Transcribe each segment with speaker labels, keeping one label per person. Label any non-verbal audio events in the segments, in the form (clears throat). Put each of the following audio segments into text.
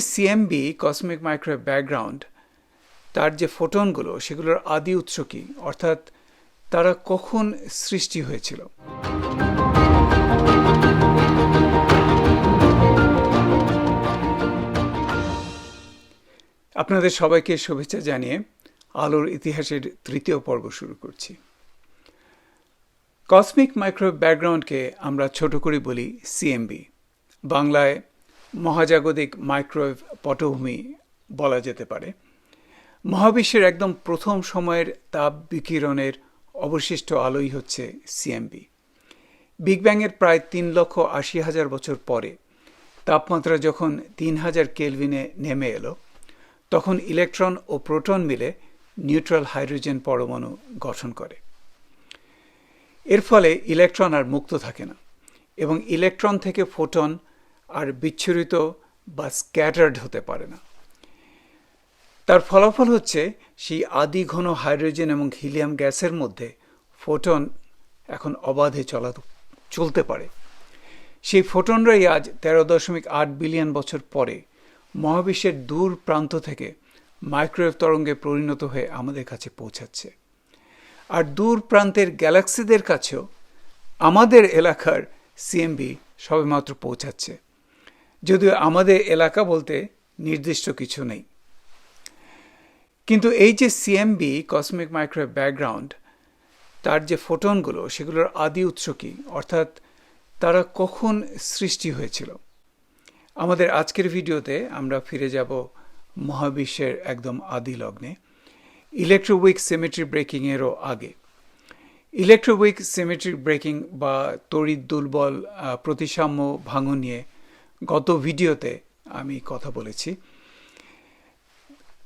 Speaker 1: CMB cosmic microwave background তার যে ফোটনগুলো, সেগুলোর আদি উৎস কি? অর্থাৎ তারা কখন সৃষ্টি হয়েছিল? আপনাদের সবাইকে শুভেচ্ছা জানিয়ে আলোর ইতিহাসের তৃতীয় পর্ব শুরু করছি। কসমিক মাইক্রোওয়েভ ব্যাকগ্রাউন্ডকে আমরা ছোট করে বলি সিএমবি বাংলায় মহাজাগতিক মাইক্রোওয়েভ পটভূমি বলা যেতে পারে। মহাবিশ্বের একদম প্রথম সময়ের তাপ বিকিরণের অবশিষ্ট আলোই হচ্ছে সিএমবি বিগ ব্যাংয়ের প্রায় তিন লক্ষ আশি হাজার বছর পরে তাপমাত্রা যখন তিন হাজার কেলভিনে নেমে এলো, তখন ইলেকট্রন ও প্রোটন মিলে নিউট্রাল হাইড্রোজেন পরমাণু গঠন করে। এর ফলে ইলেকট্রন আর মুক্ত থাকে না এবং ইলেকট্রন থেকে ফোটন আর বিচ্ছুরিত বা স্ক্যাটার্ড হতে পারে না। তার ফলাফল হচ্ছে সেই আদি ঘন হাইড্রোজেন এবং হিলিয়াম গ্যাসের মধ্যে ফোটন এখন অবাধে চলা চলতে পারে। সেই ফোটনরাই আজ তেরো দশমিক আট বিলিয়ন বছর পরে মহাবিশ্বের দূর প্রান্ত থেকে মাইক্রোওয়েভ তরঙ্গে পরিণত হয়ে আমাদের কাছে পৌঁছাচ্ছে। আর দূর প্রান্তের গ্যালাক্সিদের কাছেও আমাদের এলাকার সিএমবি সবেমাত্র পৌঁছাচ্ছে। যদিও আমাদের এলাকা বলতে নির্দিষ্ট কিছু নেই। কিন্তু এই যে সিএমবি কসমিক মাইক্রোওয়েভ ব্যাকগ্রাউন্ড তার যে ফোটনগুলো, সেগুলোর আদি উৎস কী? অর্থাৎ তারা কখন সৃষ্টি হয়েছিল? আমাদের আজকের ভিডিওতে আমরা ফিরে যাব মহাবিশ্বের একদম আদি লগ্নে ইলেকট্রোউইক সিমেট্রি ব্রেকিংয়েরও আগে। ইলেকট্রোউইক সিমেট্রি ব্রেকিং বা তড়িৎ দুর্বল প্রতিসাম্য ভাঙন নিয়ে গত ভিডিওতে আমি কথা বলেছি।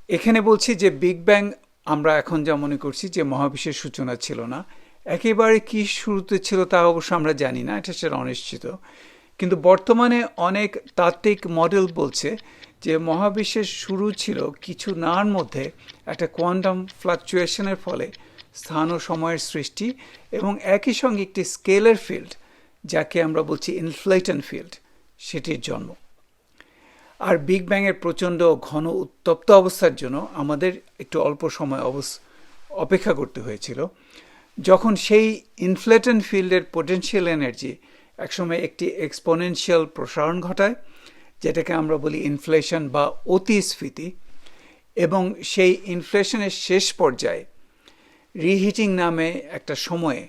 Speaker 1: এখানে বলছি যে বিগ ব্যাং আমরা এখন যা মনে করছি যে মহাবিশ্বের সূচনা ছিল না। একেবারে কি শুরুতে ছিল তা অবশ্য আমরা জানি না, এটা সেটা অনিশ্চিত। কিন্তু বর্তমানে অনেক তাত্ত্বিক মডেল বলছে যে মহাবিশ্বের শুরু ছিল কিছু নার মধ্যে একটা কোয়ান্টাম ফ্লাকচুয়েশনের ফলে স্থান ও সময়ের সৃষ্টি এবং একই সঙ্গে একটি স্কেলের ফিল্ড যাকে আমরা বলছি ইনফ্লেটন ফিল্ড সেটির জন্ম। আর বিগ ব্যাংয়ের প্রচণ্ড ঘন উত্তপ্ত অবস্থার জন্য আমাদের একটু অল্প সময় অবস, অপেক্ষা করতে হয়েছিল। যখন সেই ইনফ্লেটন ফিল্ডের পোটেন্সিয়াল এনার্জি একসময় একটি এক্সপোনেনশিয়াল প্রসারণ ঘটায়, যেটাকে আমরা বলি ইনফ্লেশন বা অতিস্ফীতি, এবং সেই ইনফ্লেশনের শেষ পর্যায়ে রিহিটিং নামে একটা সময়ে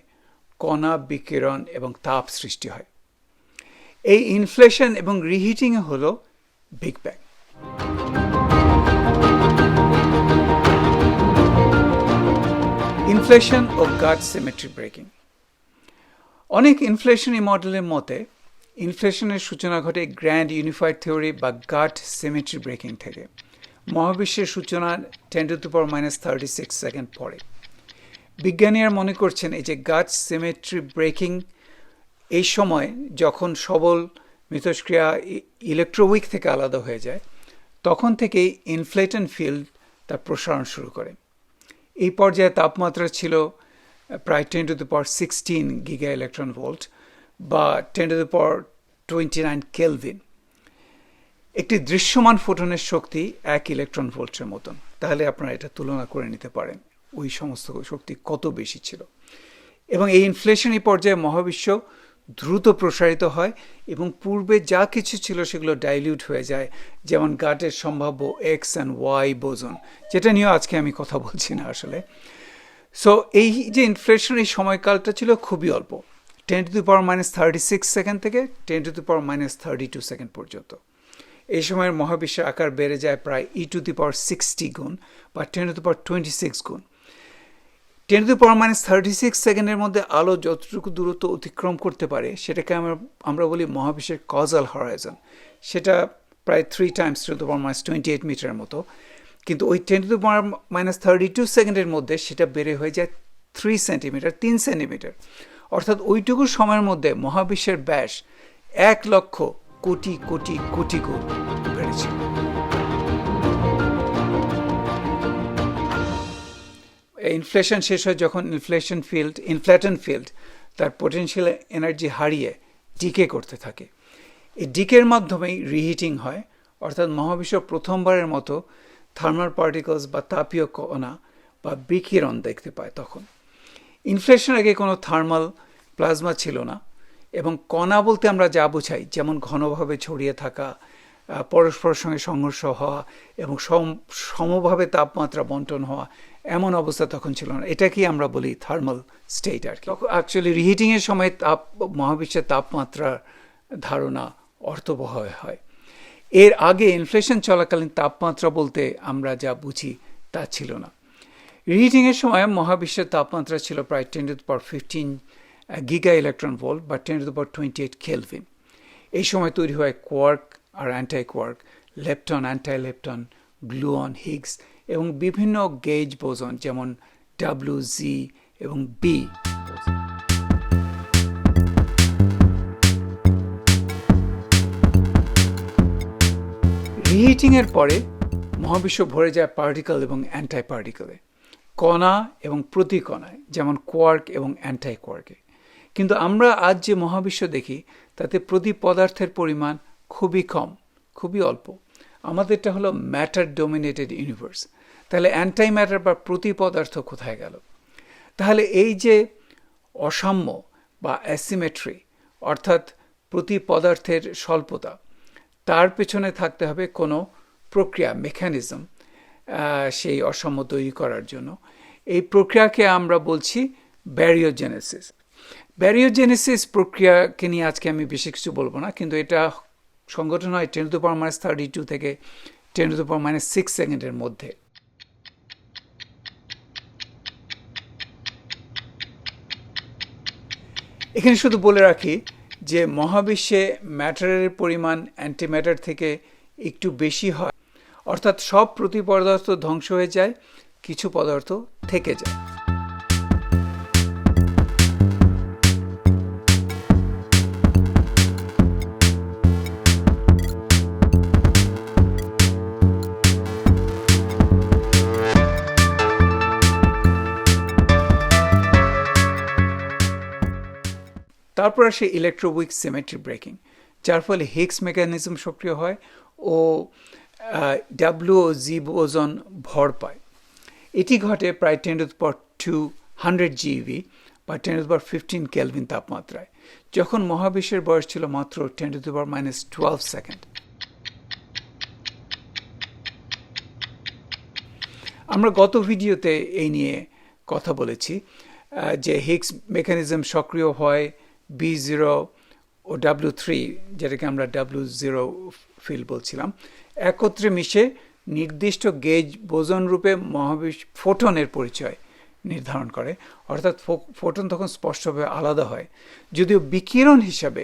Speaker 1: কণা বিকিরণ এবং তাপ সৃষ্টি হয়। এই ইনফ্লেশন এবং রিহিটিং হল বিগ ব্যাং ইনফ্লেশন ও গাট সিমেট্রি ব্রেকিং অনেক ইনফ্লেশনারি মডেলের মতে ইনফ্লেশনের সূচনা ঘটে গ্র্যান্ড ইউনিফাইড থিওরি বা গাট সিমেট্রি ব্রেকিং থেকে। মহাবিশ্বের সূচনা ten to power minus thirty six second পরে। বিজ্ঞানীরা মনে করছেন এই যে গাট সিমেট্রি ব্রেকিং এই সময় যখন সবল মিথস্ক্রিয়া ইলেকট্রোউইক থেকে আলাদা হয়ে যায়, তখন থেকেই ইনফ্লেটন ফিল্ড তার প্রসারণ শুরু করে। এই পর্যায়ে তাপমাত্রা ছিল প্রায় ten to the power sixteen giga electron volt বা ten to the power twenty nine kelvin একটি দৃশ্যমান ফোটনের শক্তি এক ইলেকট্রন ভোল্টের মতন। তাহলে আপনারা এটা তুলনা করে নিতে পারেন, ওই সমস্ত শক্তি কত বেশি ছিল। এবং এই ইনফ্লেশনই পর্যায়ে মহাবিশ্ব দ্রুত প্রসারিত হয় এবং পূর্বে যা কিছু ছিল সেগুলো ডাইলিউট হয়ে যায়, যেমন গাটের সম্ভাব্য এক্স অ্যান্ড ওয়াই বোজন যেটা নিয়েও আজকে আমি কথা বলছি না আসলে। সো এই যে ইনফ্লেশন এই সময়কালটা ছিল খুবই অল্প ten to the power minus thirty six second থেকে ten to the power minus thirty two second পর্যন্ত। এই সময়ের মহাবিশ্বের আকার বেড়ে যায় প্রায় ই টু দি পাওয়ার সিক্সটি গুণ বা ten to the power twenty six গুণ। Ten to power minus thirty six সেকেন্ডের মধ্যে আলো যতটুকু দূরত্ব অতিক্রম করতে পারে, সেটাকে আমরা আমরা বলি মহাবিশ্বের কজাল হরাইজন সেটা প্রায় three times ten to power minus twenty eight মিটারের মতো। কিন্তু ওই ten to power minus thirty two সেকেন্ডের মধ্যে সেটা বেড়ে হয়ে যায় থ্রি সেন্টিমিটার তিন সেন্টিমিটার অর্থাৎ ওইটুকু সময়ের মধ্যে মহাবিশ্বের ব্যাস এক লক্ষ কোটি কোটি কোটি গুণ বেড়েছে। ইনফ্লেশন শেষ হয় যখন ইনফ্লেশন ফিল্ড ইনফ্ল্যাটন ফিল্ড তার পোটেনশিয়াল এনার্জি হারিয়ে ডিকে করতে থাকে। এই ডিকের মাধ্যমেই রিহিটিং হয়, অর্থাৎ মহাবিশ্ব প্রথমবারের মতো থার্মাল পার্টিকলস বা তাপীয় কণা বা বিকিরণ দেখতে পায় তখন। ইনফ্লেশন আগে কোনো থার্মাল প্লাজমা ছিল না এবং কণা বলতে আমরা যা বোঝাই, যেমন ঘনভাবে ছড়িয়ে থাকা পরস্পরের সঙ্গে সংঘর্ষ হওয়া এবং সমভাবে তাপমাত্রা বন্টন হওয়া এমন অবস্থা তখন ছিল না। এটাকেই আমরা বলি থার্মাল স্টেট আর কি। অ্যাকচুয়ালি রিহিটিংয়ের সময় তাপ, মহাবিশ্বের তাপমাত্রার ধারণা অর্থবহ হয়। এর আগে ইনফ্লেশন চলাকালীন তাপমাত্রা বলতে আমরা যা বুঝি তা ছিল না। রিহিটিংয়ের সময় মহাবিশ্বের তাপমাত্রা ছিল প্রায় ten to power fifteen giga electron volt বা ten to power twenty eight kelvin এই সময় তৈরি হয় কোয়ার্ক আর antiquark lepton antilepton gluon Higgs এবং বিভিন্ন গেজ বোজন যেমন ডাব্লিউ জি এবং বি রিহিটিংয়ের পরে মহাবিশ্ব ভরে যায় পার্টিকেল এবং অ্যান্টাই পার্টিকেলে কণা এবং প্রতিকণায়, যেমন কোয়ার্ক এবং অ্যান্টাই কোয়ার্কে কিন্তু আমরা আজ যে মহাবিশ্ব দেখি, তাতে প্রতি পদার্থের পরিমাণ খুবই কম, খুবই অল্প। আমাদেরটা হলো ম্যাটার ডোমিনেটেড ইউনিভার্স তাহলে অ্যান্টাই ম্যাটার বা প্রতি পদার্থ কোথায় গেল? তাহলে এই যে অসাম্য বা অ্যাসিমেট্রি অর্থাৎ প্রতি পদার্থের স্বল্পতা, তার পেছনে থাকতে হবে কোনো প্রক্রিয়া মেকানিজম সেই অসাম্য তৈরি করার জন্য। এই প্রক্রিয়াকে আমরা বলছি ব্যারিওজেনেসিস ব্যারিওজেনেসিস প্রক্রিয়াকে নিয়ে আজকে আমি বেশি কিছু বলব না, কিন্তু এটা সংগঠন হয় ten to power minus thirty two থেকে ten to power minus six সেকেন্ডের মধ্যে। এখানে শুধু বলে রাখি যে মহাবিশ্বে ম্যাটারের পরিমাণ অ্যান্টিম্যাটার থেকে একটু বেশি হয়। অর্থাৎ সব প্রতি পদার্থ ধ্বংস হয়ে যায়, কিছু পদার্থ থেকে যায়। তারপর আসে ইলেকট্রোউইক সিমেট্রি ব্রেকিং যার ফলে হিক্স মেকানিজম সক্রিয় হয় ও ডাব্লিউ জি বোজন ভর পায়। এটি ঘটে প্রায় ten to power two hundred GeV বা ten to power fifteen kelvin তাপমাত্রায়, যখন মহাবিশ্বের বয়স ছিল মাত্র ten to power minus twelve second আমরা গত ভিডিওতে এই নিয়ে কথা বলেছি যে হিক্স মেকানিজম সক্রিয় হয় বি জিরো ও ডাব্লিউ থ্রি যেটাকে আমরা ডাব্লিউ জিরো ফিল বলছিলাম, একত্রে মিশে নির্দিষ্ট গেজ বোজন রূপে মহাবিশ্ব ফোটনের পরিচয় নির্ধারণ করে। অর্থাৎ ফোটন তখন স্পষ্টভাবে আলাদা হয়। যদিও বিকিরণ হিসাবে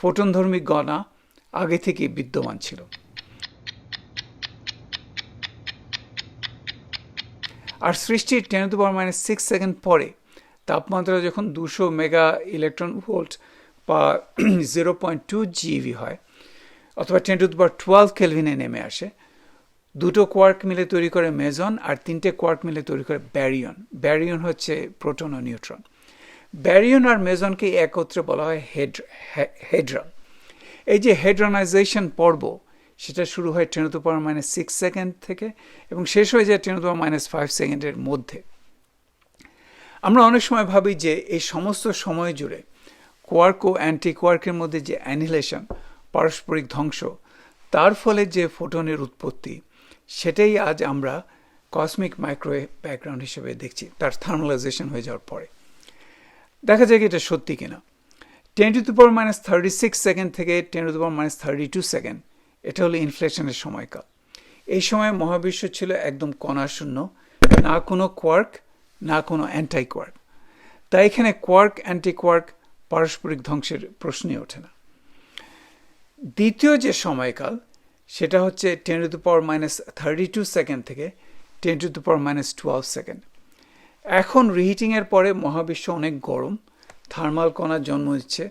Speaker 1: ফোটনধর্মী গণা আগে থেকেই বিদ্যমান ছিল। আর সৃষ্টির ten to power minus six second পরে তাপমাত্রা যখন দুশো মেগা ইলেকট্রন ভোল্ট বা (clears throat) জিরো পয়েন্ট টু জিভি হয়, অথবা টেন টু পাওয়ার টুয়েলভ কেলভিনে নেমে আসে, দুটো কোয়ার্ক মিলে তৈরি করে মেজন আর তিনটে কোয়ার্ক মিলে তৈরি করে ব্যারিয়ন। ব্যারিয়ন হচ্ছে প্রোটন ও নিউট্রন। ব্যারিয়ন আর মেজনকে একত্রে বলা হয় হেড হেড্রন। এই যে হেড্রনাইজেশন পর্ব, সেটা শুরু হয় ten to power minus six second থেকে এবং শেষ হয়ে যায় ten to power minus five সেকেন্ডের মধ্যে। আমরা অনেক সময় ভাবি যে এই সমস্ত সময় জুড়ে কোয়ার্ক ও অ্যান্টি কোয়ার্কের মধ্যে যে অ্যানিলেশন পারস্পরিক ধ্বংস, তার ফলে যে ফোটনের উৎপত্তি, সেটাই আজ আমরা কসমিক মাইক্রোওয়েভ ব্যাকগ্রাউন্ড হিসেবে দেখছি, তার থার্মালাইজেশন হয়ে যাওয়ার পরে। দেখা যায় কি এটা সত্যি কিনা। Ten to power minus thirty six second থেকে ten to power minus thirty two second এটা হলো ইনফ্লেশনের সময়কাল। এই সময় মহাবিশ্ব ছিল একদম কণাশূন্য, না কোনো কোয়ার্ক না কোনো অ্যান্টাই কোয়ার্ক তাই এখানে কোয়ার্ক অ্যান্টি কোয়ার্ক পারস্পরিক ধ্বংসের প্রশ্নই ওঠে না। দ্বিতীয় যে সময়কাল, সেটা হচ্ছে ten to power minus thirty two second থেকে ten to power minus twelve second এখন রিহিটিংয়ের পরে মহাবিশ্ব অনেক গরম থার্মাল কণার জন্ম দিচ্ছে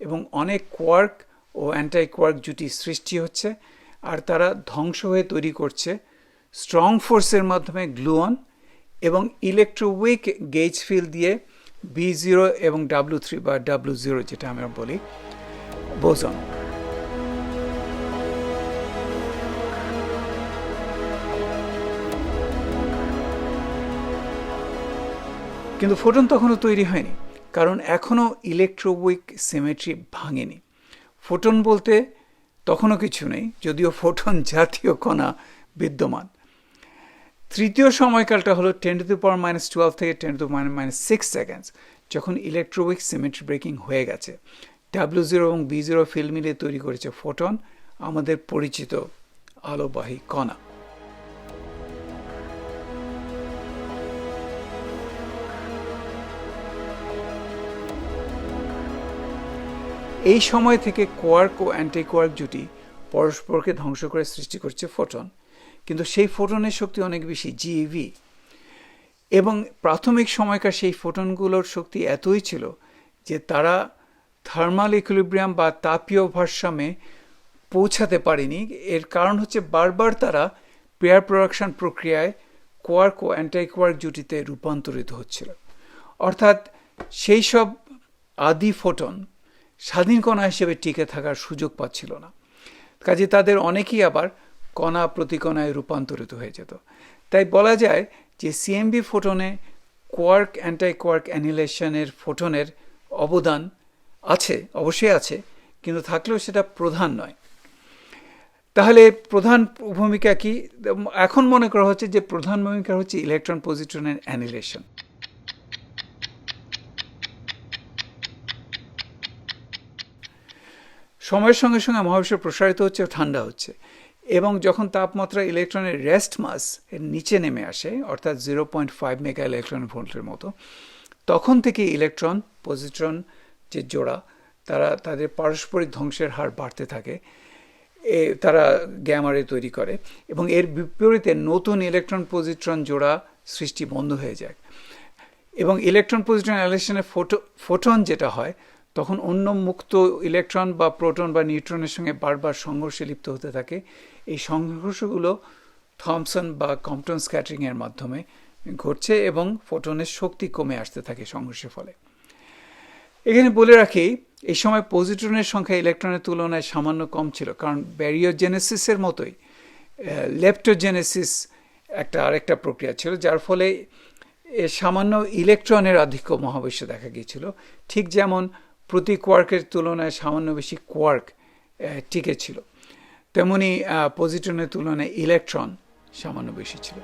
Speaker 1: এবং অনেক কোয়ার্ক ও অ্যান্টাই কোয়ার্ক জুটি সৃষ্টি হচ্ছে, আর তারা ধ্বংস হয়ে তৈরি করছে স্ট্রং ফোর্সের মাধ্যমে গ্লুয়ন এবং ইলেকট্রোউইক গেজ ফিল দিয়ে বি জিরো এবং ডাব্লু থ্রি বা ডাব্লু জিরো যেটা আমরা বলি বোজন কিন্তু ফোটন তখনও তৈরি হয়নি, কারণ এখনও ইলেকট্রোউইক সিমেট্রি ভাঙেনি। ফোটন বলতে তখনও কিছু নেই, যদিও ফোটন জাতীয় কণা বিদ্যমান। তৃতীয় সময়কালটা হলো ten to the power minus twelve থেকে ten to power minus six seconds যখন ইলেকট্রোউইক সিমেট্রি ব্রেকিং হয়ে গেছে। ডাব্লিউ জিরো এবং বি জিরো ফিল মিলে তৈরি করেছে ফোটন আমাদের পরিচিত আলোবাহী কণা। এই সময় থেকে কোয়ার্ক ও অ্যান্টি কোয়ার্ক জুটি পরস্পরকে ধ্বংস করে সৃষ্টি করছে ফোটন কিন্তু সেই ফোটনের শক্তি অনেক বেশি জিইভি এবং প্রাথমিক সময়কার সেই ফোটনগুলোর শক্তি এতই ছিল যে তারা থার্মাল ইকুলিব্রিয়াম বা তাপীয় ভারসাম্যে পৌঁছাতে পারেনি। এর কারণ হচ্ছে বারবার তারা পেয়ার প্রোডাকশন প্রক্রিয়ায় কোয়ার্ক ও অ্যান্টাই কোয়ার্ক জুটিতে রূপান্তরিত হচ্ছিল। অর্থাৎ সেই সব আদি ফোটন স্বাধীন কণা হিসেবে টিকে থাকার সুযোগ পাচ্ছিল না। কাজে তাদের অনেকেই আবার কণা প্রতিকণায় রূপান্তরিত হয়ে যেত। তাই বলা যায় যে সিএমবি ফোটনে কোয়ার্ক অ্যান্টাই কোয়ার্ক অ্যানিলেশনের ফোটনের অবদান আছে, অবশ্যই আছে, কিন্তু থাকলেও সেটা প্রধান নয়। তাহলে প্রধান ভূমিকা কি? এখন মনে করা হচ্ছে যে প্রধান ভূমিকা হচ্ছে ইলেকট্রন পজিট্রনের অ্যানিলেশন সময়ের সঙ্গে সঙ্গে মহাবিশ্ব প্রসারিত হচ্ছে, ঠান্ডা হচ্ছে। এবং যখন তাপমাত্রা ইলেকট্রনের রেস্ট মাস এর নিচে নেমে আসে, অর্থাৎ zero point five mega electron ভোল্টের মতো, তখন থেকে ইলেকট্রন পজিট্রন যে জোড়া, তারা তাদের পারস্পরিক ধ্বংসের হার বাড়তে থাকে, এ তারা গ্যামারে তৈরি করে এবং এর বিপরীতে নতুন ইলেকট্রন পজিট্রন জোড়া সৃষ্টি বন্ধ হয়ে যায়। এবং ইলেকট্রন পজিট্রন অ্যালেকশনের ফোটো ফোটন যেটা হয় তখন অন্য মুক্ত ইলেকট্রন বা প্রোটন বা নিউট্রনের সঙ্গে বারবার সংঘর্ষে লিপ্ত হতে থাকে। এই সংঘর্ষগুলো থমসন বা কম্পটন স্ক্যাটারিংয়ের মাধ্যমে ঘটছে এবং ফোটনের শক্তি কমে আসতে থাকে সংঘর্ষের ফলে। এখানে বলে রাখি, এই সময় পজিট্রনের সংখ্যা ইলেকট্রনের তুলনায় সামান্য কম ছিল, কারণ ব্যারিওজেনেসিসের মতোই লেপটোজেনেসিস একটা আরেকটা প্রক্রিয়া ছিল, যার ফলে সামান্য ইলেকট্রনের আধিক্য মহাবিশ্বে দেখা গিয়েছিল। ঠিক যেমন প্রতি কোয়ার্কের তুলনায় সামান্য বেশি কোয়ার্ক টিকে ছিল তেমনি পজিট্রনের তুলনায় ইলেকট্রন সামান্য বেশি ছিল।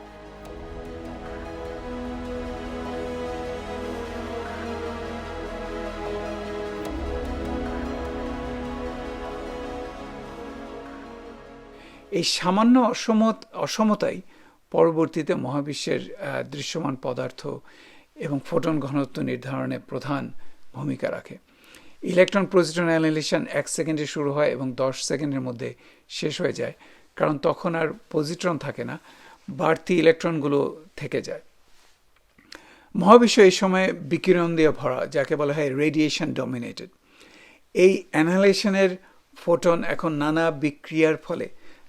Speaker 1: এই সামান্য অসমত, অসমতাই পরবর্তীতে মহাবিশ্বের দৃশ্যমান পদার্থ এবং ফোটন ঘনত্ব নির্ধারণে প্রধান ভূমিকা রাখে। ইলেকট্রন প্রজিটন অ্যানালিশন এক সেকেন্ডে শুরু হয় এবং দশ সেকেন্ডের মধ্যে শেষ হয়ে যায়, কারণ তখন আর পজিট্রন থাকে না, বাড়তি ইলেকট্রনগুলো থেকে যায়। মহাবিশ্ব এই সময় বিকিরণ দিয়ে ভরা, যাকে বলা হয় রেডিয়েশন ডমিনেটেড। এই অ্যানালিশনের ফোটন এখন নানা বিক্রিয়ার ফলে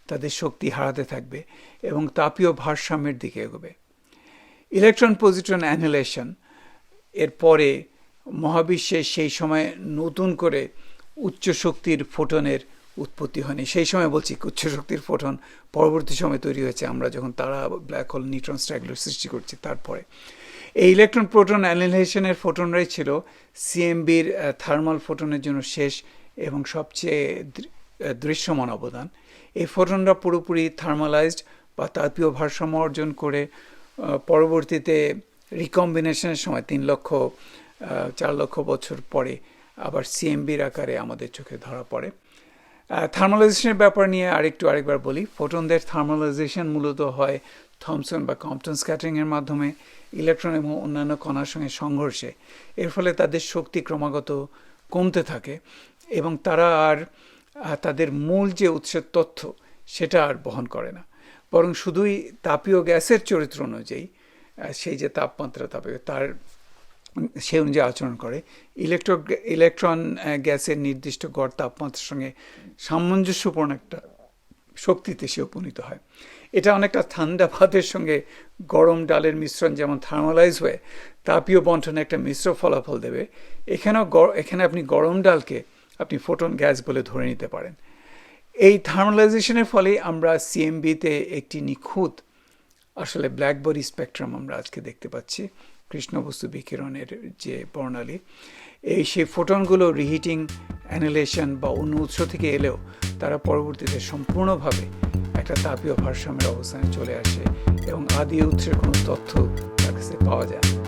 Speaker 1: তাদের শক্তি হারাতে থাকবে এবং তাপীয় ভারসাম্যের দিকে এগোবে। ইলেকট্রন পজিট্রন অ্যানিলেশন এর পরে মহাবিশ্বে সেই সময় নতুন করে উচ্চ শক্তির ফোটনের উৎপত্তি হয়নি। সেই সময় বলছি উচ্চ শক্তির ফোটন পরবর্তী সময় তৈরি হয়েছে। আমরা যখন তারা ব্ল্যাক হোল নিউট্রন স্ট্রাইগুলো সৃষ্টি করছি তারপরে। এই ইলেকট্রন প্রোটন অ্যানিলেশনের ফোটনরাই ছিল সিএমবির থার্মাল ফোটনের জন্য শেষ এবং সবচেয়ে দৃশ্যমান অবদান। এই ফোটনরা পুরোপুরি থার্মালাইজড বা তাপীয় ভারসাম্য অর্জন করে পরবর্তীতে রিকম্বিনেশনের সময় তিন লক্ষ চার লক্ষ বছর পরে আবার সিএমবির আকারে আমাদের চোখে ধরা পড়ে। থার্মালাইজেশনের ব্যাপার নিয়ে আরেকটু আরেকবার বলি। ফোটনদের থার্মালাইজেশন মূলত হয় থমসন বা কম্পটন স্ক্যাটারিংয়ের মাধ্যমে ইলেকট্রন এবং অন্যান্য কণার সঙ্গে সংঘর্ষে। এর ফলে তাদের শক্তি ক্রমাগত কমতে থাকে এবং তারা আর তাদের মূল যে উৎসের তথ্য সেটা আর বহন করে না। বরং শুধুই তাপীয় গ্যাসের চরিত্র অনুযায়ী সেই যে তাপমাত্রা, তাপীয়, তার সে অনুযায়ী আচরণ করে। ইলেকট্রো, ইলেকট্রন গ্যাসের নির্দিষ্ট গড় তাপমাত্রার সঙ্গে সামঞ্জস্যপূর্ণ একটা শক্তিতে সে উপনীত হয়। এটা অনেকটা ঠান্ডা ভাতের সঙ্গে গরম ডালের মিশ্রণ যেমন থার্মালাইজ হয়ে, তাপীয় বন্টনে একটা মিশ্র ফলাফল দেবে। এখানেও এখানে আপনি গরম ডালকে আপনি ফোটন গ্যাস বলে ধরে নিতে পারেন। এই থার্মালাইজেশনের ফলে আমরা সিএমবিতে একটি নিখুঁত, আসলে ব্ল্যাকবডি স্পেকট্রাম আমরা আজকে দেখতে পাচ্ছি। কৃষ্ণবস্তু বিকিরণের যে প্রণালী এই সেই ফোটনগুলো রিহিটিং অ্যানিলেশন বা অন্য উৎস থেকে এলেও তারা পরবর্তীতে সম্পূর্ণভাবে একটা তাপীয় ভারসাম্যের অবস্থানে চলে আসে এবং আদি উৎসের কোনো তথ্য তার কাছে পাওয়া যায়